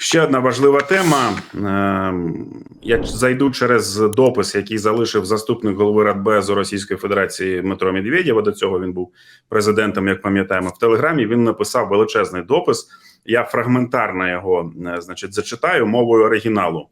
Ще одна важлива тема. Ем, Я зайду через допис, який залишив заступник голови Радбезу Російської Федерації Дмитро Медведєва. До цього він був президентом, як пам'ятаємо, в Телеграмі. Він написав величезний допис. Я фрагментарно його, е, значить, зачитаю мовою оригіналу.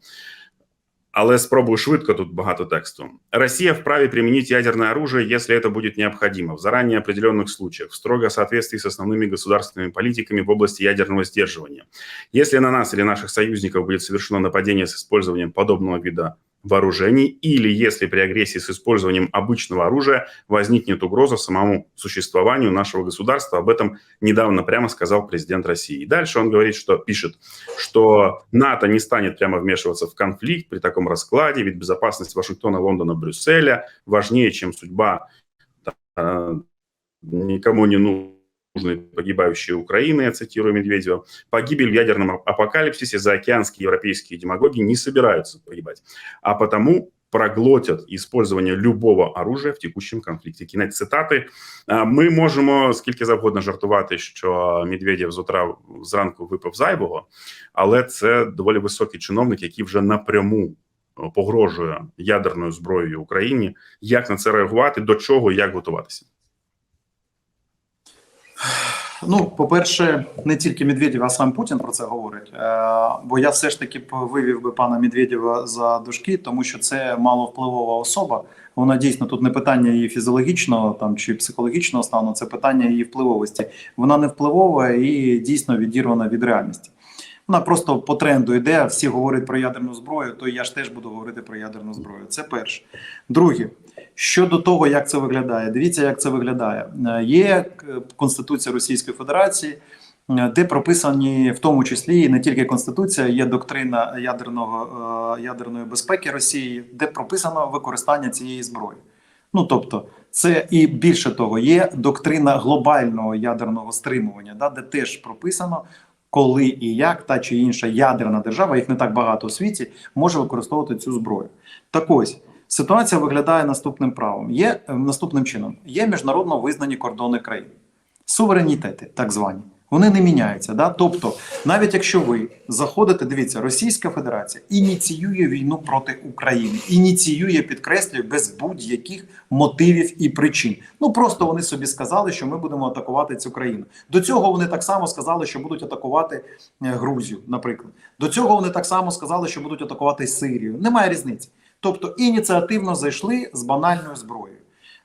Але спробую швидко, тут багато тексту. Россия вправе применить ядерное оружие, если это будет необходимо, в заранее определенных случаях, в строго соответствии с основными государственными политиками в области ядерного сдерживания. Если на нас или наших союзников будет совершено нападение с использованием подобного вида вооружений, или если при агрессии с использованием обычного оружия возникнет угроза самому существованию нашего государства. Об этом недавно прямо сказал президент России. И дальше он говорит, что пишет, что НАТО не станет прямо вмешиваться в конфликт при таком раскладе, ведь безопасность Вашингтона, Лондона, Брюсселя важнее, чем судьба э, никому не нужной погибающей Украины, я цитирую Медведева. Погибель в ядерном апокалипсисе заокеанские европейские демагоги не собираются погибать, а потому проглотять использование любого оружия в текущому конфлікті. Кінець цитати. Ми можемо скільки завгодно жартувати, що Медведєв з утра зранку випив зайвого, але це доволі високий чиновник, який вже напряму погрожує ядерною зброєю Україні. Як на це реагувати? До чого і як готуватися? Ну, по-перше, не тільки Медведєв, а сам Путін про це говорить. Е, Бо я все ж таки вивів би пана Медведєва за дужки, тому що це маловпливова особа. Вона дійсно тут не питання її фізіологічного там чи психологічного стану, це питання її впливовості. Вона не впливова і дійсно відірвана від реальності. Вона просто по тренду йде. Всі говорять про ядерну зброю, то я ж теж буду говорити про ядерну зброю. Це перше. Друге, щодо того, як це виглядає, дивіться, як це виглядає. Е, Є е, Конституція Російської Федерації, е, де прописані в тому числі і не тільки Конституція, є доктрина ядерного ядерної безпеки Росії, де прописано використання цієї зброї. Ну тобто, це і більше того, є доктрина глобального ядерного стримування, да, де теж прописано, коли і як та чи інша ядерна держава, їх не так багато у світі, може використовувати цю зброю. Так ось ситуація виглядає наступним правом: є е, наступним чином: є міжнародно визнані кордони країн, суверенітети, так звані. Вони не міняються. Да? Тобто, навіть якщо ви заходите, дивіться, Російська Федерація ініціює війну проти України, ініціює, підкреслює, без будь-яких мотивів і причин. Ну просто вони собі сказали, що ми будемо атакувати цю країну. До цього вони так само сказали, що будуть атакувати е, Грузію, наприклад. До цього вони так само сказали, що будуть атакувати Сирію. Немає різниці. Тобто ініціативно зайшли з банальною зброєю.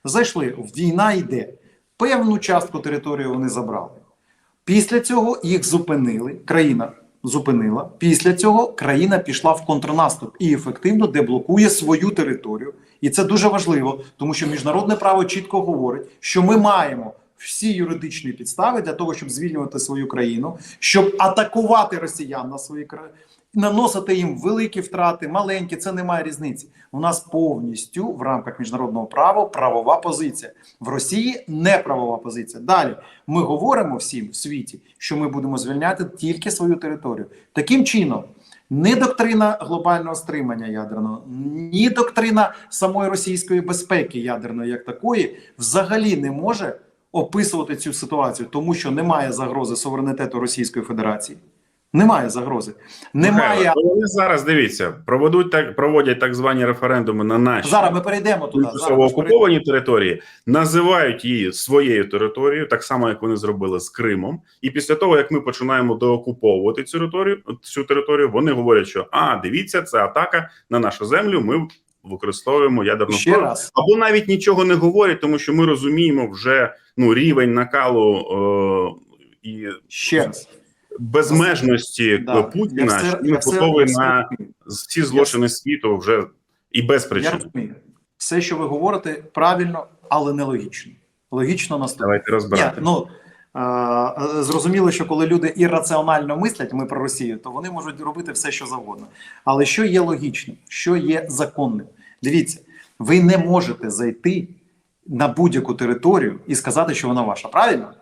Зайшли, війна йде. Певну частку території вони забрали. Після цього їх зупинили. Країна зупинила. Після цього країна пішла в контрнаступ і ефективно деблокує свою територію. І це дуже важливо, тому що міжнародне право чітко говорить, що ми маємо всі юридичні підстави для того, щоб звільнювати свою країну, щоб атакувати росіян на свої країни. Наносити їм великі втрати, маленькі, це не має різниці. У нас повністю в рамках міжнародного права правова позиція. В Росії не правова позиція. Далі ми говоримо всім в світі, що ми будемо звільняти тільки свою територію. Таким чином, ні доктрина глобального стримання ядерного, ні доктрина самої російської безпеки ядерної, як такої, взагалі не може описувати цю ситуацію, тому що немає загрози суверенітету Російської Федерації. Немає загрози. Немає Вони зараз дивіться, проведуть так, проводять так звані референдуми на наші зараз. Ми перейдемо туди. окуповані території, називають її своєю територією, так само як вони зробили з Кримом. І після того, як ми починаємо доокуповувати цю територію, цю територію, вони говорять, що а дивіться, це атака на нашу землю. Ми використовуємо ядерну Ще зброю. раз. або навіть нічого не говорять, тому що ми розуміємо вже ну рівень накалу е, і Ще раз. Безмежності Да. Путіна, що він готовий на всі злочини світу вже і без Я розумію. Все, що ви говорите, правильно, але нелогічно. Логічно наступне. Давайте Ні, ну е, зрозуміло, що коли люди ірраціонально мислять, ми про Росію, то вони можуть робити все, що завгодно. Але що є логічним, що є законним? Дивіться, ви не можете зайти на будь-яку територію і сказати, що вона ваша. Правильно?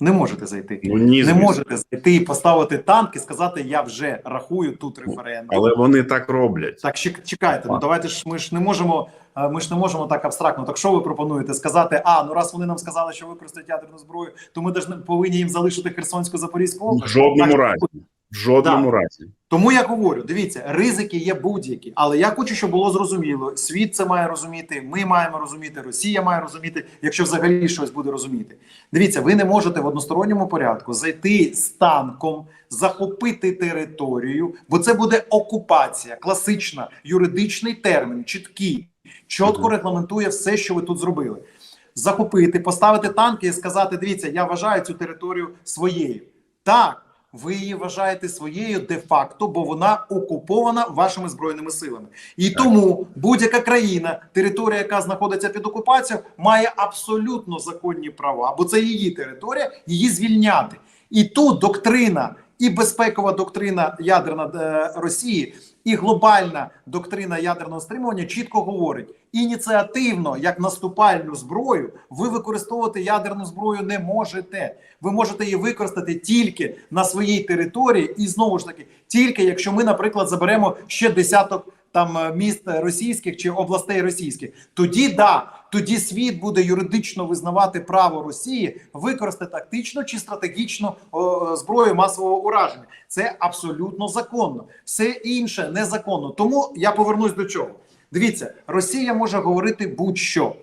Не можете зайти. Ну, ні, не можете зайти і поставити танк і сказати, я вже рахую тут референдум. Але вони так роблять. Так, чек- чекайте, ну давайте ж ми ж не можемо. е, Ми ж не можемо так абстрактно. Так що ви пропонуєте сказати? А ну раз вони нам сказали, що використають ядерну зброю, то ми повинні їм залишити Херсонську Запорізьку В жодному Так, разі. В жодному Да. разі. Тому я говорю: дивіться, ризики є будь-які, але я хочу, щоб було зрозуміло. Світ це має розуміти, ми маємо розуміти, Росія має розуміти, якщо взагалі щось буде розуміти. Дивіться, ви не можете в односторонньому порядку зайти з танком, захопити територію, бо це буде окупація, класична, юридичний термін, чіткий, чітко регламентує все, що ви тут зробили. Захопити, поставити танки і сказати: дивіться, я вважаю цю територію своєю. Так, ви її вважаєте своєю де-факто, бо вона окупована вашими збройними силами. І Так. тому будь-яка країна, територія, яка знаходиться під окупацією, має абсолютно законні права, бо це її територія, її звільняти. І тут доктрина, і безпекова доктрина ядерна е, Росії, і глобальна доктрина ядерного стримування чітко говорить: ініціативно, як наступальну зброю, ви використовувати ядерну зброю не можете. Ви можете її використати тільки на своїй території, і знову ж таки, тільки якщо ми, наприклад, заберемо ще десяток там е, міст російських чи областей російських, тоді да, тоді світ буде юридично визнавати право Росії використати тактичну чи стратегічну о, зброю масового ураження. Це абсолютно законно. Все інше незаконно. Тому я повернусь до чого. Дивіться, Росія може говорити будь-що.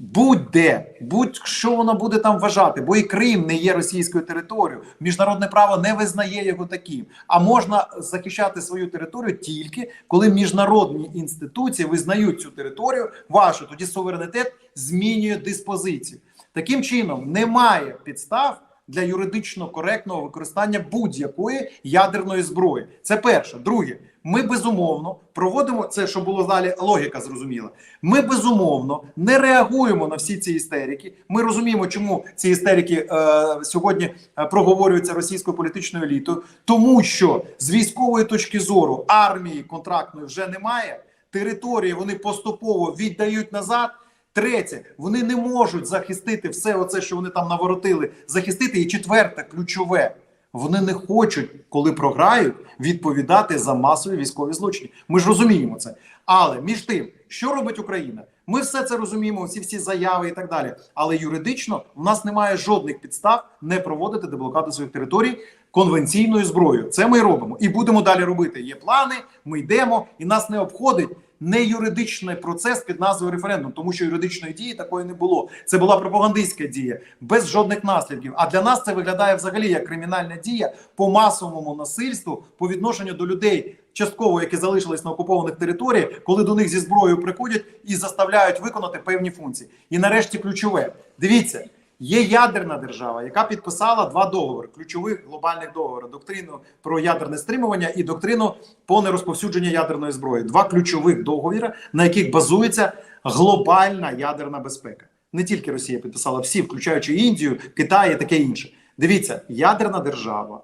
Будь-де, будь-що воно буде там вважати, бо і Крим не є російською територією. Міжнародне право не визнає його таким. А можна захищати свою територію тільки коли міжнародні інституції визнають цю територію вашу. Тоді суверенітет змінює диспозицію. Таким чином немає підстав для юридично коректного використання будь-якої ядерної зброї. Це перше. Друге, ми безумовно проводимо це, щоб було далі логіка зрозуміла. Ми безумовно не реагуємо на всі ці істерики. Ми розуміємо, чому ці істерики е, сьогодні е, проговорюються російською політичною елітою, тому що з військової точки зору армії контрактної вже немає. Території вони поступово віддають назад. Третє, вони не можуть захистити все, оце, що вони там наворотили, захистити. І четверте, ключове, вони не хочуть, коли програють, відповідати за масові військові злочини. Ми ж розуміємо це. Але між тим, що робить Україна? Ми все це розуміємо, всі всі заяви і так далі. Але юридично в нас немає жодних підстав не проводити деблокаду своїх територій конвенційною зброєю. Це ми робимо і будемо далі робити. Є плани, ми йдемо, і нас не обходить не юридичний процес під назвою референдум, тому що юридичної дії такої не було. Це була пропагандистська дія без жодних наслідків. А для нас це виглядає взагалі як кримінальна дія по масовому насильству по відношенню до людей, частково які залишились на окупованих територіях, коли до них зі зброєю приходять і заставляють виконати певні функції. І нарешті ключове: дивіться. Є ядерна держава, яка підписала два договори, ключових глобальних договори: доктрину про ядерне стримування і доктрину по нерозповсюдженню ядерної зброї. Два ключових договори, на яких базується глобальна ядерна безпека. Не тільки Росія підписала всі, включаючи Індію, Китай і таке інше. Дивіться, ядерна держава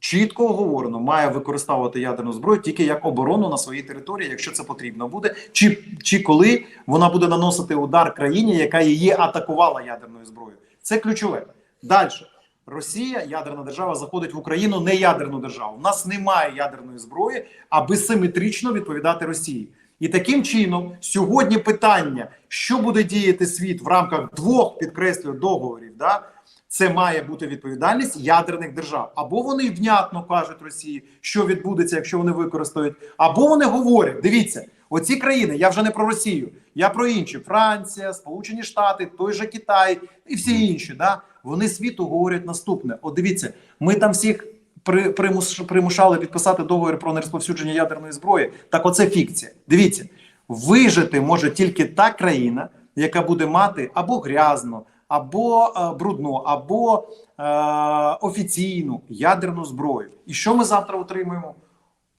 чітко оговорено має використовувати ядерну зброю тільки як оборону на своїй території, якщо це потрібно буде, чи, чи коли вона буде наносити удар країні, яка її атакувала ядерною зброєю. Це ключове. Далі. Росія, ядерна держава, заходить в Україну не ядерну державу. У нас немає ядерної зброї, аби симетрично відповідати Росії. І таким чином, сьогодні питання, що буде діяти світ в рамках двох підкреслюю договорів, да, це має бути відповідальність ядерних держав. Або вони внятно кажуть Росії, що відбудеться, якщо вони використають, або вони говорять: дивіться, оці країни, я вже не про Росію, я про інші: Франція, Сполучені Штати, той же Китай і всі інші. Да, вони світу говорять наступне: от дивіться, ми там всіх. При, примушали підписати договір про нерозповсюдження ядерної зброї. Так, оце фікція. Дивіться, вижити може тільки та країна, яка буде мати або грязну, або е, брудну, або е, офіційну ядерну зброю. І що ми завтра отримуємо?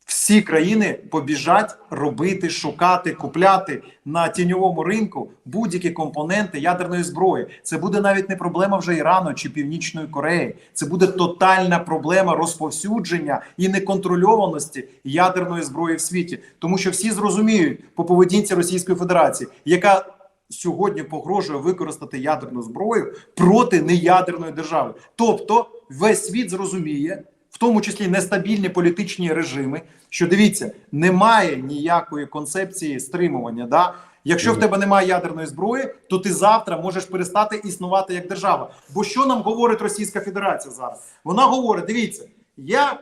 Всі країни побіжать робити, шукати, купляти на тіньовому ринку будь-які компоненти ядерної зброї. Це буде навіть не проблема вже Ірану чи Північної Кореї. Це буде тотальна проблема розповсюдження і неконтрольованості ядерної зброї в світі, тому що всі зрозуміють по поведінці Російської Федерації, яка сьогодні погрожує використати ядерну зброю проти неядерної держави. Тобто весь світ зрозуміє, тому числі нестабільні політичні режими, що дивіться, немає ніякої концепції стримування. Да? Якщо в тебе немає ядерної зброї, то ти завтра можеш перестати існувати як держава. Бо що нам говорить Російська Федерація зараз? Вона говорить: дивіться, я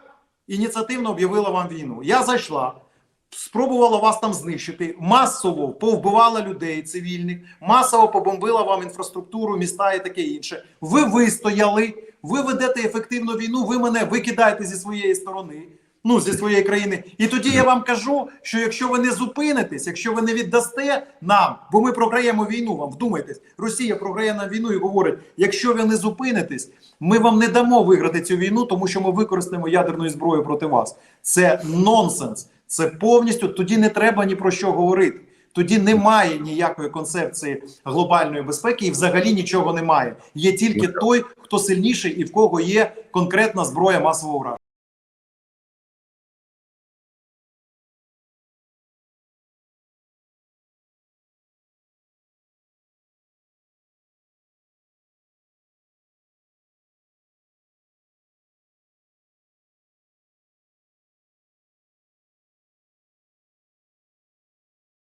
ініціативно об'явила вам війну. Я зайшла, спробувала вас там знищити, масово повбивала людей цивільних, масово побомбила вам інфраструктуру, міста і таке інше. Ви вистояли, ви ведете ефективну війну, ви мене викидаєте зі своєї сторони. Ну, зі своєї країни, і тоді я вам кажу, що якщо ви не зупинитесь, якщо ви не віддасте нам, бо ми програємо війну, вам вдумайтесь, Росія програє нам війну і говорить: якщо ви не зупинитесь, ми вам не дамо виграти цю війну, тому що ми використаємо ядерну зброю проти вас. Це нонсенс. Це повністю тоді не треба ні про що говорити. Тоді немає ніякої концепції глобальної безпеки, і взагалі нічого немає. Є тільки той, хто сильніший і в кого є конкретна зброя масового враження.